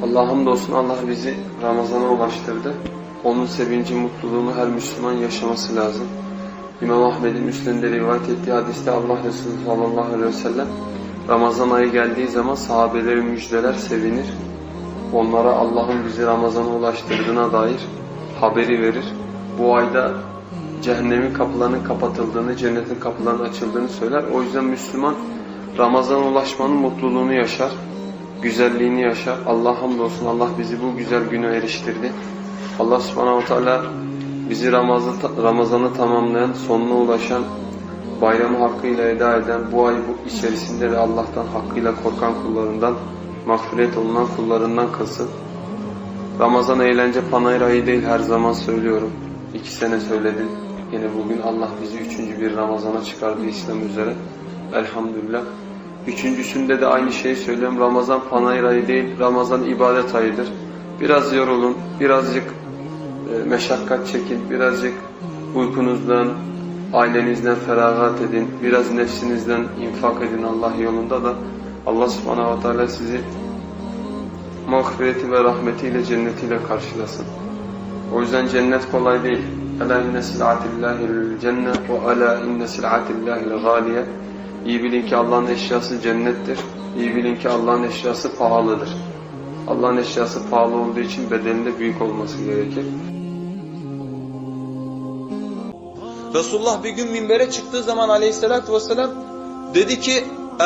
Allah'a hamdolsun Allah bizi Ramazan'a ulaştırdı. Onun sevinci, mutluluğunu her Müslüman yaşaması lazım. İmam Ahmed'in Müslim'de rivayet ettiği hadiste Allah Resulü sallallahu aleyhi ve sellem Ramazan ayı geldiği zaman sahabeleri müjdeler, sevinir. Onlara Allah'ın bizi Ramazan'a ulaştırdığına dair haberi verir. Bu ayda cehennemin kapılarının kapatıldığını, cennetin kapılarının açıldığını söyler. O yüzden Müslüman Ramazan'a ulaşmanın mutluluğunu yaşar, güzelliğini yaşar. Allah hamdolsun Allah bizi bu güzel güne eriştirdi. Allah subhanahu teala bizi Ramazan, Ramazan'ı tamamlayan, sonuna ulaşan, bayramı hakkıyla eda eden, bu ay bu içerisinde de Allah'tan hakkıyla korkan kullarından, mağfiret olunan kullarından kılsın. Ramazan eğlence panayır ayı değil her zaman söylüyorum. İki sene söyledim. Yine bugün Allah bizi üçüncü bir Ramazan'a çıkardı İslam üzere. Elhamdülillah. Üçüncüsünde de aynı şeyi söylüyorum. Ramazan panayır ayı değil, Ramazan ibadet ayıdır. Biraz yorulun, birazcık e, meşakkat çekin, birazcık uykunuzdan, ailenizden feragat edin, biraz nefsinizden infak edin Allah yolunda da Allah subhanahu ve teala sizi mağfireti ve rahmetiyle cennetiyle karşılasın. O yüzden cennet kolay değil. Ela inne sil'atillahil cennet ve ala inne sil'atillahil galiye. İyi bilin ki Allah'ın eşyası cennettir. İyi bilin ki Allah'ın eşyası pahalıdır. Allah'ın eşyası pahalı olduğu için bedelinde büyük olması gerekir. Resulullah bir gün minbere çıktığı zaman aleyhissalatü vesselam dedi ki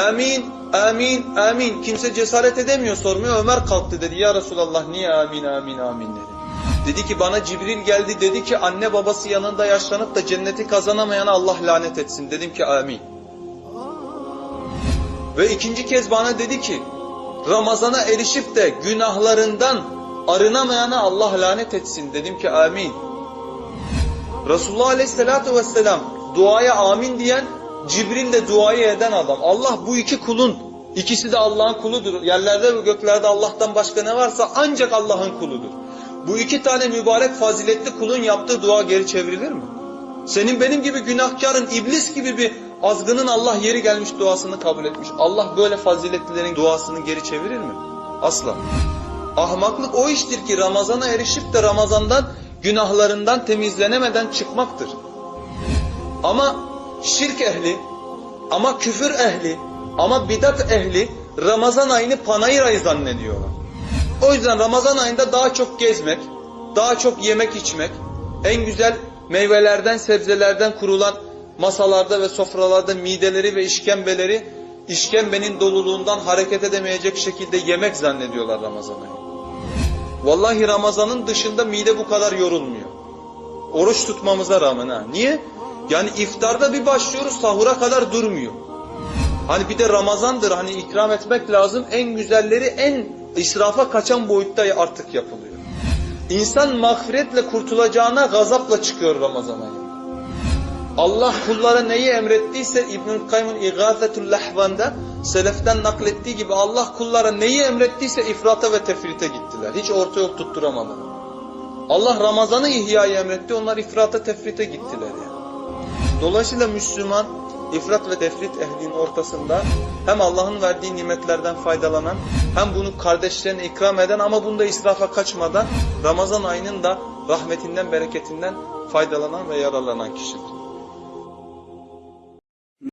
amin, amin, amin. Kimse cesaret edemiyor sormuyor. Ömer kalktı dedi ya Resulallah niye amin, amin, amin dedi. Dedi ki bana Cibril geldi dedi ki anne babası yanında yaşlanıp da cenneti kazanamayana Allah lanet etsin. Dedim ki amin. Ve ikinci kez bana dedi ki Ramazana erişip de günahlarından arınamayana Allah lanet etsin. Dedim ki amin. Resulullah Aleyhisselatü Vesselam duaya amin diyen Cibril de duayı eden adam. Allah bu iki kulun ikisi de Allah'ın kuludur. Yerlerde ve göklerde Allah'tan başka ne varsa ancak Allah'ın kuludur. Bu iki tane mübarek faziletli kulun yaptığı dua geri çevrilir mi? Senin benim gibi günahkarın, iblis gibi bir azgının Allah yeri gelmiş duasını kabul etmiş. Allah böyle faziletlilerin duasını geri çevirir mi? Asla. Ahmaklık o iştir ki Ramazan'a erişip de Ramazan'dan günahlarından temizlenemeden çıkmaktır. Ama şirk ehli, ama küfür ehli, ama bidat ehli Ramazan ayını panayır ayı zannediyorlar. O yüzden Ramazan ayında daha çok gezmek, daha çok yemek içmek, en güzel meyvelerden, sebzelerden kurulan masalarda ve sofralarda mideleri ve işkembeleri işkembenin doluluğundan hareket edemeyecek şekilde yemek zannediyorlar Ramazan ayı. Vallahi Ramazan'ın dışında mide bu kadar yorulmuyor. Oruç tutmamıza rağmen ha. Niye? Yani iftarda bir başlıyoruz sahura kadar durmuyor. Hani bir de Ramazan'dır hani ikram etmek lazım. En güzelleri en israfa kaçan boyutta artık yapılıyor. İnsan mağfiretle kurtulacağına gazapla çıkıyor Ramazan ayı. Allah kullara neyi emrettiyse İbnül Kayyım'ın İgâfetül Lahvan'da seleften naklettiği gibi Allah kullara neyi emrettiyse ifrata ve tefrite gittiler. Hiç orta yol tutturamadılar. Allah Ramazan'ı ihyayı emretti onlar ifrata tefrite gittiler yani. Dolayısıyla Müslüman ifrat ve tefrit ehlinin ortasında hem Allah'ın verdiği nimetlerden faydalanan hem bunu kardeşlerine ikram eden ama bunda israfa kaçmadan Ramazan ayının da rahmetinden bereketinden faydalanan ve yararlanan kişidir.